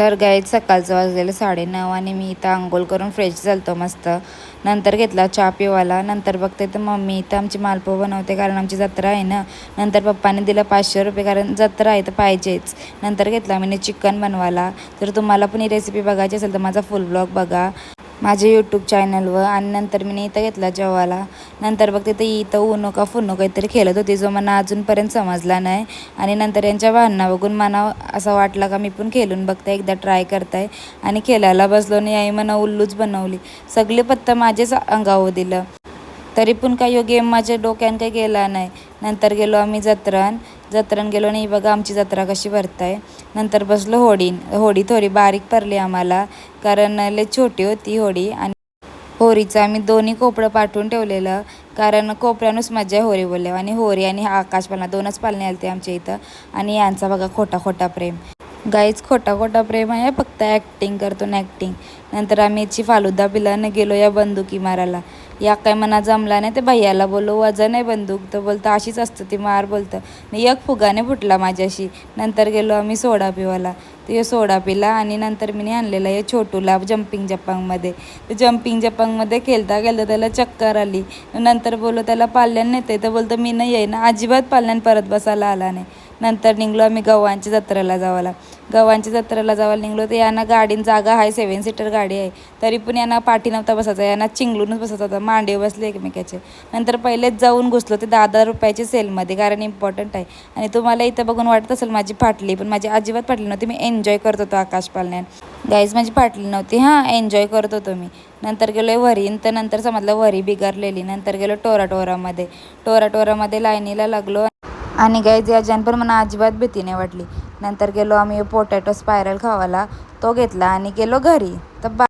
तर गाईत सकाळचं वाजलेलं साडेनऊ आणि मी इथं आंघोळ करून फ्रेश झालतो मस्त. नंतर घेतला चहा पिवाला. नंतर बघते तर मम्मी इथं आमची मालपो बनवते कारण आमची जत्रा आहे ना. नंतर पप्पाने दिलं पाचशे रुपये कारण जत्रा आहे तर पाहिजेच. नंतर घेतला मी चिकन बनवायला. जर तुम्हाला पण ही रेसिपी बघायची असेल तर माझा फुल ब्लॉग बघा. माझ्या यूट्यूब चॅनलवर आणि नंतर मी इथं घेतला जेवायला. नंतर बघते ते इथं उनो का फुनो काहीतरी खेळत होती जो मला अजूनपर्यंत समजला नाही. आणि नंतर यांच्या भांडणा बघून मला असं वाटलं का मी पण खेळून बघते एकदा ट्राय करताय आणि खेळायला बसलो आणि आई मला उल्लूच बनवली. सगळे पत्ता माझेच अंगावर दिलं. तरी पण काही यो गेम माझ्या डोक्यान काही गेला नाही. नंतर गेलो आम्ही जत्रान जत्रान गेलो नाही बघा आमची जत्रा कशी भरताय. नंतर बसलो होडीन होडी थोडी बारीक पडली आम्हाला कारण लय छोटी होती होडी आणि होरीचं आम्ही दोन्ही कोपडं पाठवून ठेवलेलं कारण कोपऱ्यानंच मजा आहे होरी बोलल्या आणि होरी आणि आकाशपालना दोनच पालने आलते आमच्या इथं. आणि यांचा बघा खोटा खोटा प्रेम. गाईच खोटा खोटा प्रेम आहे फक्त ॲक्टिंग करतो ना ॲक्टिंग नंतर आम्ही याची फालुदा पिलानं गेलो या बंदुकी मारायला. या काय मना जमला नाही ते भैयाला बोललो वजन आहे बंदूक. तर बोलतं अशीच असतं ती मार बोलतं. एक फुगाने फुटला माझ्याशी. नंतर गेलो आम्ही सोडा पिवायला ते सोडा पिला आणि नंतर मी आणलेला आहे छोटूला जम्पिंग जपांगमध्ये. तर जम्पिंग जपांगमध्ये खेळता खेळता त्याला चक्कर आली. नंतर बोललो त्याला पाल्यान नेते तर बोलतं मी नाही आहे ना अजिबात पाल्यान परत बसायला आला नाही. नंतर निघलो आम्ही गव्हांच्या जत्रेला जावाला गव्हांच्या जत्रेला जावायला निघलो तर यांना गाडीन जागा आहे सेवन सीटर गाडी आहे. तरी पण यांना पाठी नव्हता बसायचा यांना चिंगलूनच बसायचा होता मांडे बसले एकमेकाचे. नंतर पहिलेच जाऊन घुसलो ते दहा दहा रुपयाचे सेलमध्ये कारण इम्पॉर्टंट आहे. आणि तुम्हाला इथं बघून वाटत असेल माझी फाटली पण माझी अजिबात फाटली नव्हती मी एन्जॉय करत होतो आकाश पालण्यात गाईज माझी फाटली नव्हती हां एन्जॉय करत होतो मी. नंतर गेलो वरीन तर नंतर समजलं वरी बिगारलेली नंतर गेलो टोरा टोरामध्ये टोरा टोरामध्ये लाईनीला लागलो. आणि गाईज याच्यान पण मला अजिबात भीती नाही वाटली. नंतर गेलो आम्ही पोटॅटो स्पायरल खावायला तो घेतला आणि गेलो घरी. तर बा